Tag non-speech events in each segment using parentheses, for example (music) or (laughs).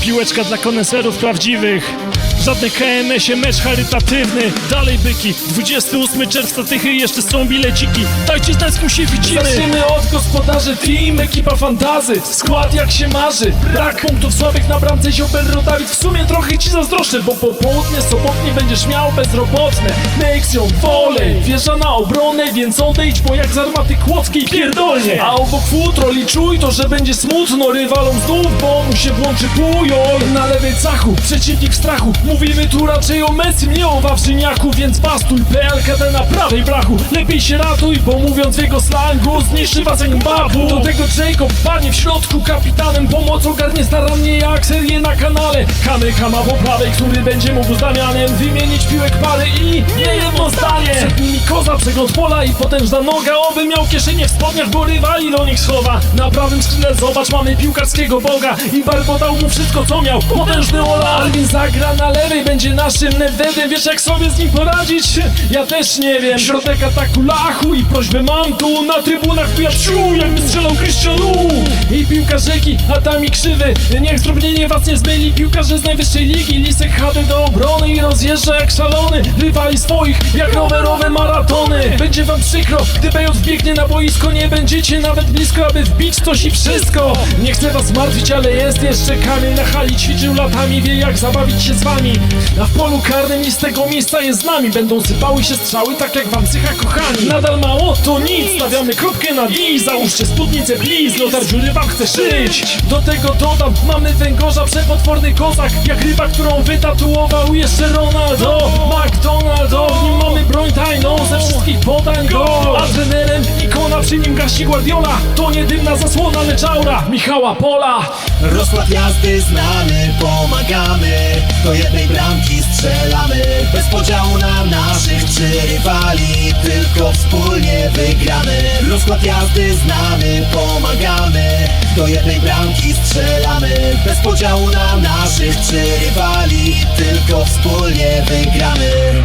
Piłeczka dla koneserów prawdziwych. Żadne KMS-ie, mecz charytatywny. Dalej byki. 28 czerwca tychy jeszcze są bileciki. Dajcie znać, z się widzimy. Zaczniemy od gospodarzy team, ekipa fantazy Skład jak się marzy Brak punktów słabych na bramce Ziobel Rodawid W sumie trochę ci zazdroszczę Bo popołudnie sobotnie będziesz miał bezrobotne Nexion, Wolej, wjeżdża na obronę Więc odejdź, bo jak z armaty kłodzkiej pierdolnie A obok futro liczuj to, że będzie smutno Rywalom znów, bo mu się włączy pujol Na lewej cachu, przeciwnik strachu. Mówimy tu raczej o Messi, nie o Wawrzyniaku Więc bastuj, PLKD na prawej brachu. Lepiej się ratuj, bo mówiąc w jego slangu Zniszczy was jak babu. Do tego Jacob, panie w środku Kapitanem pomoc ogarnie starannie jak serię na kanale. Kamy Kama po prawej, który będzie mógł z Damianem Wymienić piłek parę i nie jedno zdanie koza, przegląd pola i potężna noga Oby miał kieszenie w spodniach, bo rywali do nich schowa. Na prawym skrzydle zobacz, mamy piłkarskiego boga I Barbo dał mu wszystko co miał, potężny Ola Alvin zagra na lewej, będzie naszym Nedvedem Wiesz jak sobie z nim poradzić? Ja też nie wiem. Środek ataku lachu i prośbę mam tu Na trybunach piaciu, jakby strzelał Krystianu I piłka rzeki, a tam i krzywy. Niech zdrobnienie was nie zmyli. Piłkarze z najwyższej ligi Lisek HD do obrony i rozjeżdża jak szalony. Rywali swoich, jak rowerowe Będzie wam przykro, gdy Bejot wbiegnie na boisko Nie będziecie nawet blisko, aby wbić coś i wszystko. Nie chcę was martwić, ale jest jeszcze kamień Na hali ćwiczył latami, wie jak zabawić się z wami. A w polu karnym i z tego miejsca jest z nami Będą sypały się strzały, tak jak wam psycha kochani. Nadal mało, to nic, stawiamy kropkę na i Załóżcie spódnicę, please, lotar dziury wam chce szyć. Do tego dodam, mamy węgorza, przepotworny kozak Jak ryba, którą wytatuował jeszcze Ronaldo podań go A trenerem ikona przy nim gasi Guardiola. To nie dymna zasłona, lecz aura Michała Pola. Rozkład jazdy znamy, pomagamy. Do jednej bramki strzelamy. Bez podziału na naszych czy rywali Tylko wspólnie wygramy. Rozkład jazdy znamy, pomagamy. Do jednej bramki strzelamy. Bez podziału na naszych czy rywali Tylko wspólnie wygramy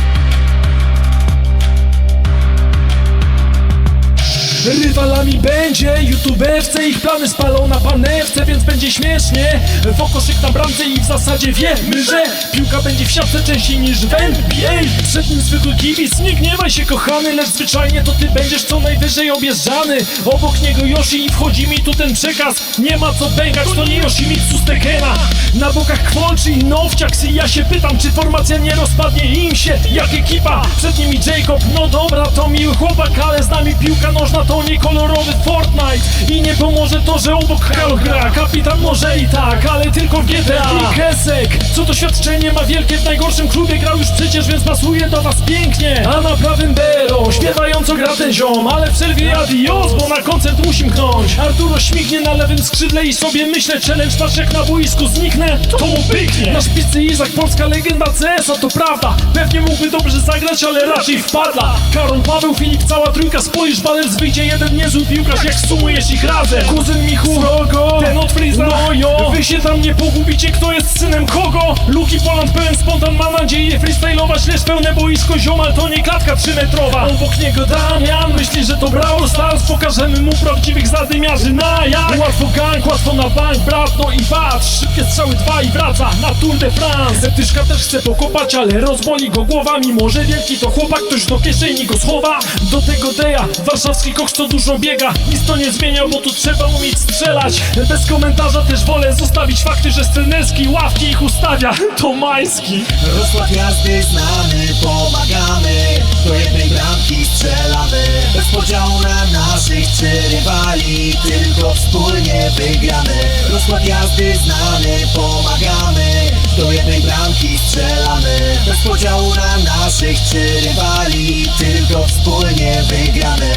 Rywalami będzie youtubewce Ich plany spalą na panewce, więc będzie śmiesznie. W okoszyk na bramce i w zasadzie wiemy, że Piłka będzie w siatce częściej niż w NBA Przed nim zwykły kibic, nie gniewaj się kochany Lecz zwyczajnie to ty będziesz co najwyżej objeżdżany. Obok niego Yoshi i wchodzi mi tu ten przekaz. Nie ma co pękać, to nie Yoshimitsu z Tekena Na bokach kwolczy i Nowciaks I ja się pytam, czy formacja nie rozpadnie im się Jak ekipa, przed nimi Jacob No dobra, to miły chłopak, ale z nami piłka nożna to nie kolorowy Fortnite I nie pomoże to, że obok Hal gra. Kapitan może i tak, ale tylko w GTA I Kesek, co doświadczenie ma wielkie? W najgorszym klubie grał już przecież, więc pasuje do was pięknie. A na prawym Bero, śpiewająco gra ten ziom Ale w przerwie adios, bo na koncert musi mknąć. Arturo śmignie na lewym skrzydle i sobie myślę Challenge, patrz jak na boisku zniknę, to mu pyknie. Na szpicy Izak, polska legenda CS-a, to prawda. Pewnie mógłby dobrze zagrać, ale raczej wpadla. Karol, Paweł, Filip, cała trójka Spojrz, balec wyjdzie jeden niezły piłkarz Jak sumujesz ich razem. Kuzyn Michu, Rogo, ten od Friza No jo, wy się tam nie pogubicie Kto jest synem kogo? Luki Poland pełen spontan Ma nadzieję freestylować Lecz pełne boisko ziomal To nie klatka trzymetrowa. Obok niego Damian Myśli, że to Stars Pokażemy mu prawdziwych zadymiarzy. Na jak? Łatwo gang, łatwo na bank Brat, no i patrz. Szybkie strzały dwa i wraca Na Tour de France. Zeptyszka też chce pokopać Ale rozboli go głowa Mimo, że wielki to chłopak Ktoś do kieszeni go schowa. Do tego Deja Warszawski koks co dużo biega. Nic to nie zmienia, bo tu trzeba umieć strzelać. Bez komentarza też wolę zostawić fakty, że Stelnerski ławki ich ustawia. (laughs) To Majski Rozkład jazdy znamy, pomagamy. Do jednej bramki strzelamy. Bez podziału i tylko wspólnie wygramy. Rozkład jazdy znany, pomagamy. Do jednej bramki strzelamy. Bez podziału na naszych czy rywali Tylko wspólnie wygramy.